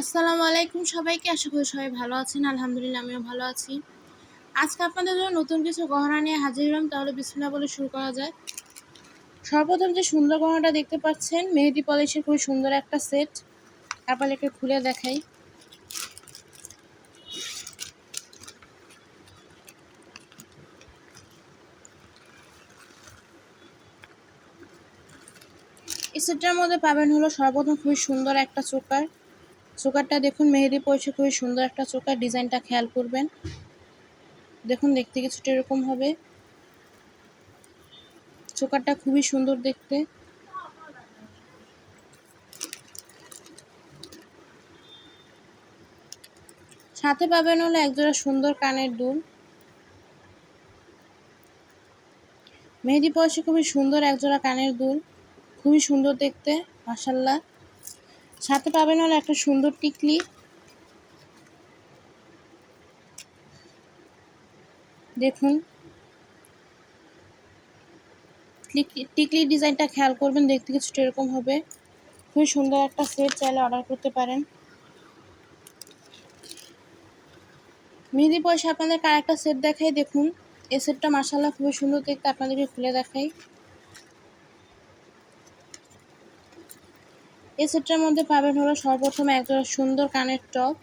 আসসালামু আলাইকুম সবাইকে, আশা করি সবাই ভালো আছেন। আলহামদুলিল্লাহ, আমিও ভালো আছি। আজকে আপনাদের জন্য নতুন কিছু গহনা নিয়ে হাজির হলাম, তাহলে বিসমিল্লাহ বলে শুরু করা যায় সর্বপ্রথম যে সুন্দর গহনাটা দেখতে পাচ্ছেন, মেহেদি পলিশের খুবই সুন্দর একটা সেট। আপনাদেরকে খুলে দেখাই। এই সেটটার মধ্যে পাবেন হলো সর্বপ্রথম খুবই সুন্দর একটা চোকার। চোকারটা দেখুন, মেহেদি পড়ছে খুবই সুন্দর একটা চোকার, ডিজাইনটা খেয়াল করবেন। দেখুন, দেখতে কিছুটা এরকম হবে। চোকারটা খুবই সুন্দর দেখতে। সাথে পাবেন হলো একজোড়া সুন্দর কানের দুল। মেহেদি পয়সে খুবই সুন্দর একজোড়া কানের দুল। খুবই সুন্দর দেখতে মাসাল্লাহ সাথে পাবেন হলো একটা সুন্দর টিকলি। দেখুন। টিকলি ডিজাইনটা খেয়াল করবেন, দেখতে কিছুটা এরকম হবে। খুবই সুন্দর একটা সেট, চাইলে অর্ডার করতে পারেন। মেহেদি পয়সা আপনাদের কার একটা সেট দেখাই, দেখুন। এই সেটটা মাসাল্লাহ খুবই সুন্দর দেখতে, আপনাদেরকে খুলে দেখাই। এই সেটটার মধ্যে পাবেন হলো সর্বপ্রথম একজোড়া সুন্দর কানের টপ।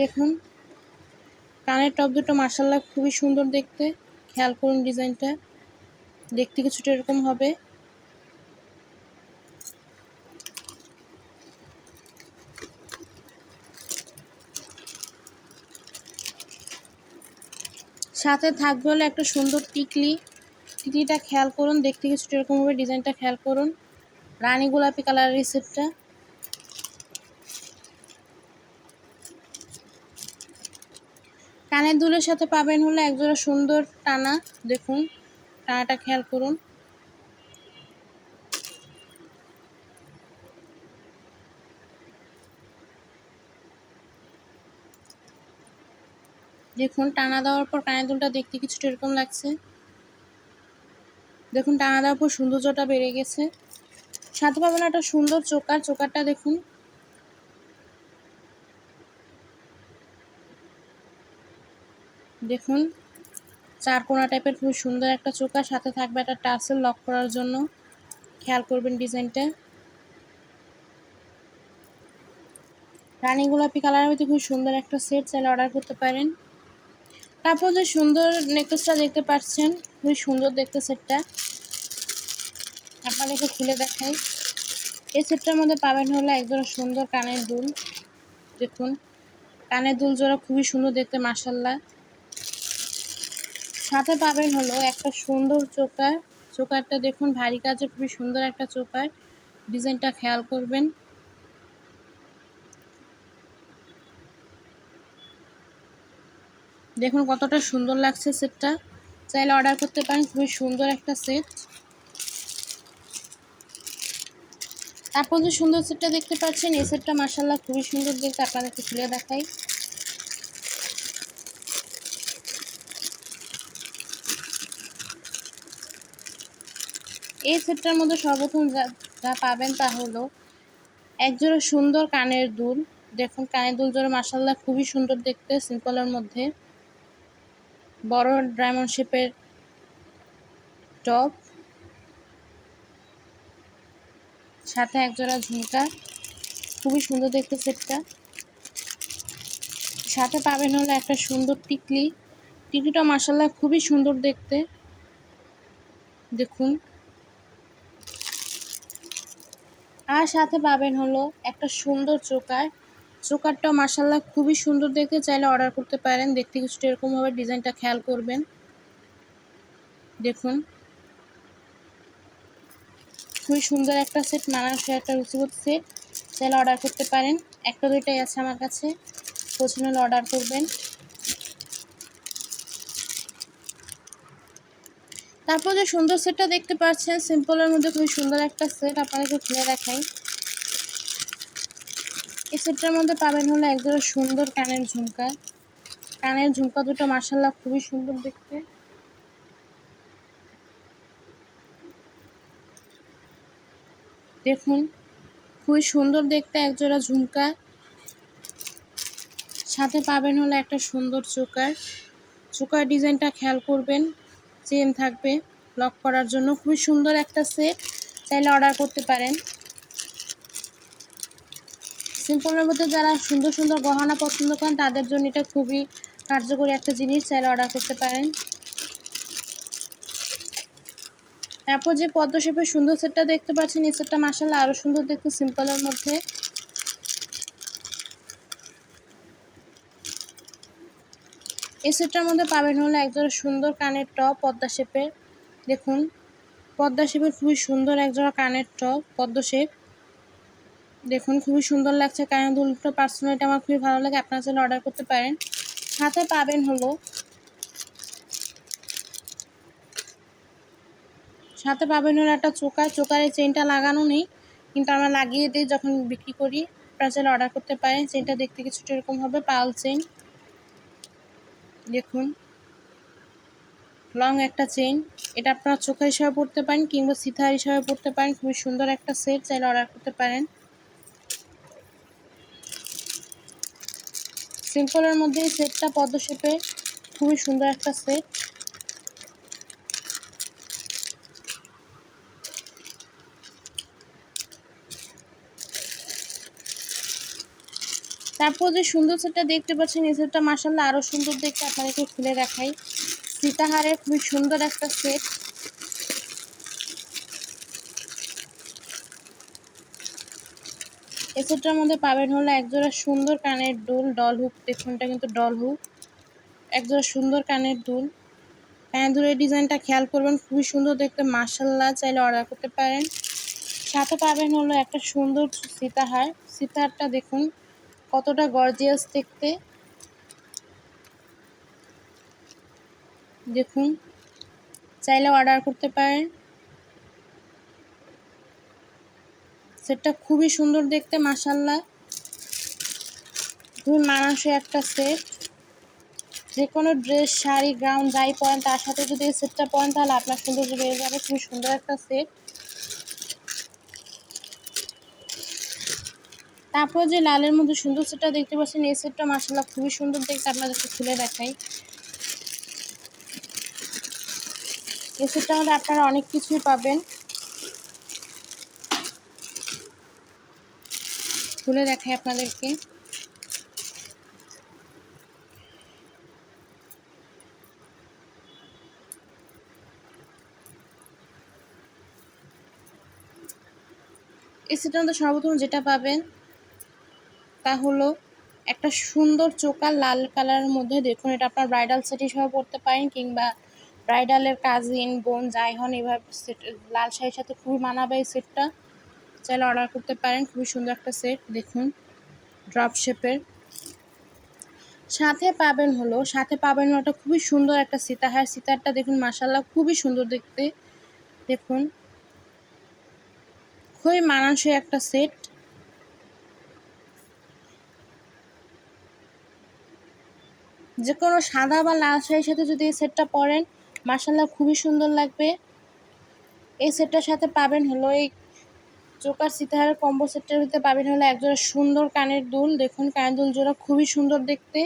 দেখুন, কানের টপ দুটো মার্শাল্লাহ খুবই সুন্দর দেখতে। খেয়াল করুন ডিজাইনটা, দেখতে কিছুটা এরকম হবে। সাথে থাকবে হলো একটা সুন্দর টিকলি। টিকলিটা খেয়াল করুন, দেখতে কিছুটা এরকম ডিজাইনটা খেয়াল করুন। রানী গোলাপি কালারের রিসিপ্টটা কানের দুলের সাথে পাবেন হলো একজোড়া সুন্দর টানা, দেখুন। টানাটা খেয়াল করুন। দেখুন, টানা দেওয়ার পর কানের দুলটা দেখতে কিছুটা এরকম লাগছে। দেখুন, টানা দেওয়ার পর সৌন্দর্যটা বেড়ে গেছে। সাথে পাবেন একটা সুন্দর চোকার, চোকারটা দেখুন। দেখুন, চার কোনা টাইপের খুব সুন্দর একটা চোকার, সাথে থাকবে একটা টাসেল লক করার জন্য। খেয়াল করবেন ডিজাইনটা। রানী গোলাপি কালারের মধ্যে খুব সুন্দর একটা সেট চাইলে অর্ডার করতে পারেন। তারপর যে সুন্দর নেকলেসটা দেখতে পাচ্ছেন, খুবই সুন্দর দেখতে সেটটা আপনাদেরকে খুলে দেখাই। এই সেটটার মধ্যে পাবেন হলো একজোড়া সুন্দর কানের দুল। দেখুন, কানের দুল জোড়া খুবই সুন্দর দেখতে মার্শাল্লাহ সাথে পাবেন হলো একটা সুন্দর চোকার। চোকারটা দেখুন, ভারী কাজে খুবই সুন্দর একটা চোকার। ডিজাইনটা খেয়াল করবেন। দেখুন কতটা সুন্দর লাগছে সেটটা। চাইলে অর্ডার করতে পারেন, খুবই সুন্দর একটা সেট তারপর যে সুন্দর সেটটা দেখতে পাচ্ছেন, এই সেটটা মার্শাল্লাহ খুবই সুন্দর দেখতে, আপনাদেরকে খুলে দেখাই। এই সেটটার মধ্যে সর্বপ্রথম যা পাবেন তা হলো একজোড়া সুন্দর কানের দুল। দেখুন কানের দুল জোড়া মার্শাল্লাহ খুবই সুন্দর দেখতে সিম্পলের মধ্যে। বড় ডায়মন্ড শেপের টপ, সাথে একজোড়া ঝুমকা, খুবই সুন্দর দেখতে সেটটা। সাথে পাবেন হলো একটা সুন্দর টিকলি। টিকলিটা মার্শাল্লাহ খুবই সুন্দর দেখতে। দেখুন। আর সাথে পাবেন হলো একটা সুন্দর চোকার চোকারটা মার্শাল্লাহ খুবই সুন্দর দেখতে, চাইলে অর্ডার করতে পারেন। দেখতে কিছুটা এরকমভাবে ডিজাইনটা খেয়াল করবেন। দেখুন। খুবই সুন্দর একটা সেট মানানসই একটা রুচিবোধ সেট চাইলে অর্ডার করতে পারেন। একটা দুইটাই আছে আমার কাছে। পছন্দ হলে অর্ডার করবেন। তারপর যে সুন্দর সেটটা দেখতে পাচ্ছেন সিম্পলের মধ্যে খুবই সুন্দর একটা সেট আপনাদেরকে খুলে দেখাই। এই সেটটার মধ্যে পাবেন হলো একজোড়া সুন্দর কানের ঝুমকা। কানের ঝুমকা দুটো মার্শাল্লাহ খুবই সুন্দর দেখতে। দেখুন, খুবই সুন্দর দেখতে একজোড়া ঝুমকা। সাথে পাবেন হলো একটা সুন্দর চোকার। চোকার ডিজাইনটা খেয়াল করবেন, চেন থাকবে, লক করার জন্য। খুবই সুন্দর একটা সেট, চাইলে অর্ডার করতে পারেন। সিম্পলের মধ্যে যারা সুন্দর সুন্দর গহনা পছন্দ করেন, তাদের জন্য এটা খুবই কার্যকরী একটা জিনিস। চাইলে অর্ডার করতে পারেন। তারপর যে পদ্ম শেপের সুন্দর সেটটা দেখতে পাচ্ছেন, এই সেটটা মাসাল্লাহ আরও সুন্দর দেখতে সিম্পলের মধ্যে। এই সেটটার মধ্যে পাবেন হলো একজোড়া সুন্দর কানের টপ পদ্মা শেপের। দেখুন, পদ্মা শেপের খুবই সুন্দর একজোড়া কানের টপ পদ্ম শেপ। দেখুন, খুবই সুন্দর লাগছে কানের দুলটা পার্সোনালিটি আমার খুবই ভালো লাগে। আপনার জন্য অর্ডার করতে পারেন। সাথে পাবেন হলো, সাথে পাবেন হলো একটা চোকা। চোকার চোকারের চেনটা লাগানো নেই, কিন্তু আমরা লাগিয়ে দিই যখন বিক্রি করি। আপনারা চাইলে অর্ডার করতে পারেন। চেনটা দেখতে কিছুটা এরকম হবে পাল চেন দেখুন লং একটা চেন এটা আপনারা চোখা হিসাবে পড়তে পারেন কিংবা সিথার হিসাবে পড়তে পারেন। খুবই সুন্দর একটা সেট চাইলে অর্ডার করতে পারেন। সিম্পলের মধ্যে এই সেটটা পদ্ম শেপে খুবই সুন্দর একটা সেট। তারপর যে সুন্দর সেটটা দেখতে পাচ্ছেন, এই সেটটা মাসাল্লাহ আরও সুন্দর দেখতে আপনাদেরকে খুলে দেখাই। সীতাহারের খুবই সুন্দর একটা সেট। সেটটার মধ্যে পাবেন হলো একজোড়া সুন্দর কানের দুল, ডল হুক। দেখুনটা কিন্তু ডল হুক। একজোড়া সুন্দর কানের দুল। কানের দুলের ডিজাইনটা খেয়াল করবেন, খুবই সুন্দর দেখতে। মাসাল্লাহ চাইলে অর্ডার করতে পারেন। সাথে পাবেন হলো একটা সুন্দর সীতাহার। সীতাহারটা দেখুন, কতটা গর্জিয়াস দেখতে। দেখুন, চাইলে অর্ডার করতে পারেন। সেটটা খুবই সুন্দর দেখতে মাসাল্লাহ খুবই মানাসে একটা সেট। যে কোনো ড্রেস, শাড়ি গ্রাউন যাই পরেন, তার সাথে যদি এই সেটটা পরেন, তাহলে আপনার সুন্দর বেড়ে যাবে। খুবই সুন্দর একটা সেট। তারপর যে লালের মধ্যে সুন্দর সেটটা দেখতে পাচ্ছেন, এই সেটটা মাসাল্লাহ খুবই সুন্দর দেখতে, আপনাদেরকে খুলে দেখাই। এই সেটটার মধ্যে আপনারা অনেক কিছুই পাবেন। খুলে দেখাই আপনাদেরকে। এই সেটার মধ্যে সর্বপ্রথম যেটা পাবেন, তা হলো একটা সুন্দর চোকার লাল কালারের মধ্যে দেখুন, এটা আপনার ব্রাইডাল সেট হিসেবে পড়তে পারেন কিংবা ব্রাইডালের কাজিন বোন, যাই হন, এভাবে লাল শাড়ির সাথে খুবই মানাবে এই সেটটা চাইলে অর্ডার করতে পারেন। খুবই সুন্দর একটা সেট দেখুন। ড্রপ শেপের সাথে পাবেন হলো, সাথে পাবেন ওটা খুবই সুন্দর একটা সীতাহার। সীতারটা দেখুন মাসাল্লাহ খুবই সুন্দর দেখতে। দেখুন। খুবই মানানসই একটা সেট যে কোনো সাদা বা লাল শাড়ির সাথে যদি এই সেটটা পরেন মাসাল্লাহ খুবই সুন্দর লাগবে। এই সেটটার সাথে পাবেন হলো এই চোকার সিতাহারের কম্বো সেটের ভিতরে পাবেন হলো একজোড়া সুন্দর কানের দুল। দেখুন, কানের দুল জোড়া খুবই সুন্দর দেখতে।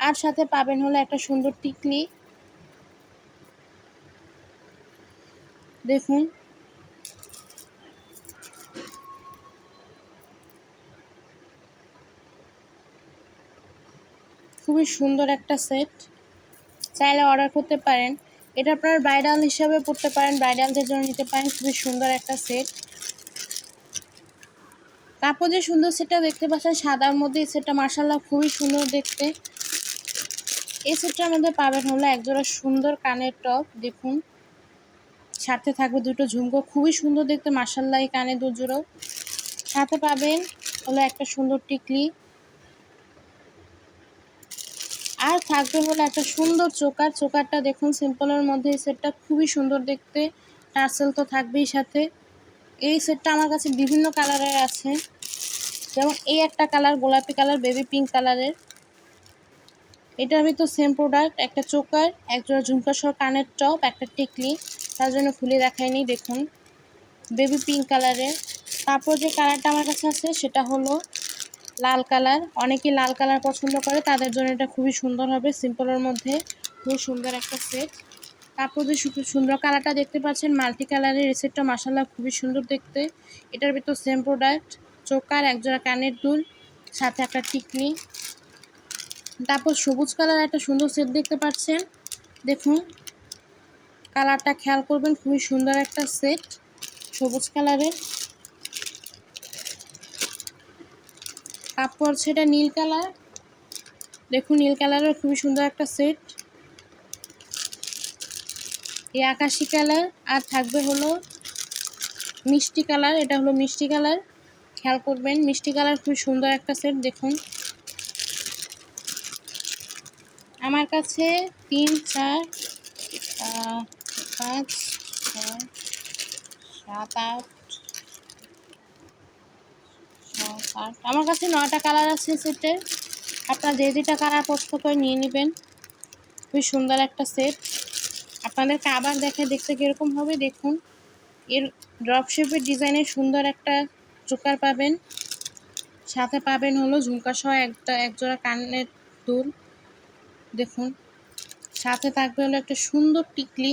আর সাথে পাবেন হলো একটা সুন্দর টিকলি। দেখুন। খুবই সুন্দর একটা সেট চাইলে অর্ডার করতে পারেন। এটা আপনার ব্রাইডাল হিসাবে পড়তে পারেন। ব্রাইডালদের জন্য নিতে পারেন, খুবই সুন্দর একটা সেট তারপর যে সুন্দর সেটটা দেখতে পাচ্ছেন, সাদার মধ্যে এই সেটটা মার্শাল্লাহ খুবই সুন্দর দেখতে। এই সেটটার মধ্যে পাবেন হলো একজোড়া সুন্দর কানের টপ, দেখুন। সাথে থাকবে দুটো ঝুমকো, খুবই সুন্দর দেখতে মার্শাল্লাহ এই কানে দুজোড়ো সাথে পাবেন হলো একটা সুন্দর টিকলি। আর থাকবে হলো একটা সুন্দর চোকার, চোকারটা দেখুন সিম্পলের মধ্যে এই সেটটা খুবই সুন্দর দেখতে। টার্সেল তো থাকবেই সাথে। এই সেটটা আমার কাছে বিভিন্ন কালারের আছে। যেমন এই একটা কালার, গোলাপি কালার, বেবি পিঙ্ক কালারের। এটার ভিতর সেম প্রোডাক্ট একটা চোকার, একজোড়া ঝুমকা সহ কানের টপ একটা টিকলি। তার জন্য খুলে দেখায়নি দেখুন। বেবি পিঙ্ক কালারের। তারপর যে কালারটা আমার কাছে আছে, সেটা হলো লাল কালার। অনেকেই লাল কালার পছন্দ করে, তাদের জন্য এটা খুবই সুন্দর হবে সিম্পলের মধ্যে। খুব সুন্দর একটা সেট তারপর যে সুন্দর কালারটা দেখতে পাচ্ছেন, মাল্টি কালারের, এই সেটটা মাসাল্লাহ খুবই সুন্দর দেখতে। এটার ভিতর সেম প্রোডাক্ট চোকার, একজোড়া কানের দুল, সাথে একটা টিকলি। তারপর সবুজ কালার একটা সুন্দর সেট দেখতে পাচ্ছেন। দেখুন, কালারটা খেয়াল করবেন, খুবই সুন্দর একটা সেট সবুজ কালারের। তারপর সেটা নীল কালার। দেখুন, নীল কালারের খুবই সুন্দর একটা সেট এই আকাশি কালার, আর থাকবে হলো মিষ্টি কালার, এটা হলো মিষ্টি কালার। খেয়াল করবেন, মিষ্টি কালার খুবই সুন্দর একটা সেট দেখুন। আমার কাছে তিন, চার পাঁচ সাত, আট আট আমার কাছে নয়টা কালার আছে সেটের আপনার যে যেটা কালার পছন্দ করে নিয়ে নেবেন। খুবই সুন্দর একটা সেট আপনাদেরকে আবার দেখে দেখতে কীরকম হবে, দেখুন। এর ড্রপ শেপের ডিজাইনের সুন্দর একটা চোকার পাবেন, সাথে পাবেন হলো ঝুমকা সহ একটা, একজোড়া কানের দুল। দেখুন, সাথে থাকবে হলো একটা সুন্দর টিকলি।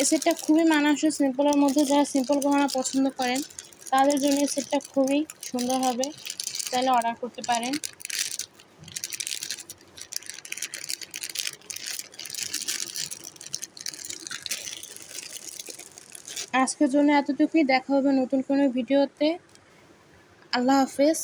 এ সেটটা খুবই মানানসই, সিম্পলের মধ্যে যারা সিম্পল গহনা পছন্দ করেন, তাদের জন্য এই সেটটা খুবই সুন্দর হবে। তাহলে অর্ডার করতে পারেন। আজকের জন্য এতটুকুই। দেখা হবে নতুন কোনো ভিডিওতে। আল্লাহ হাফেজ।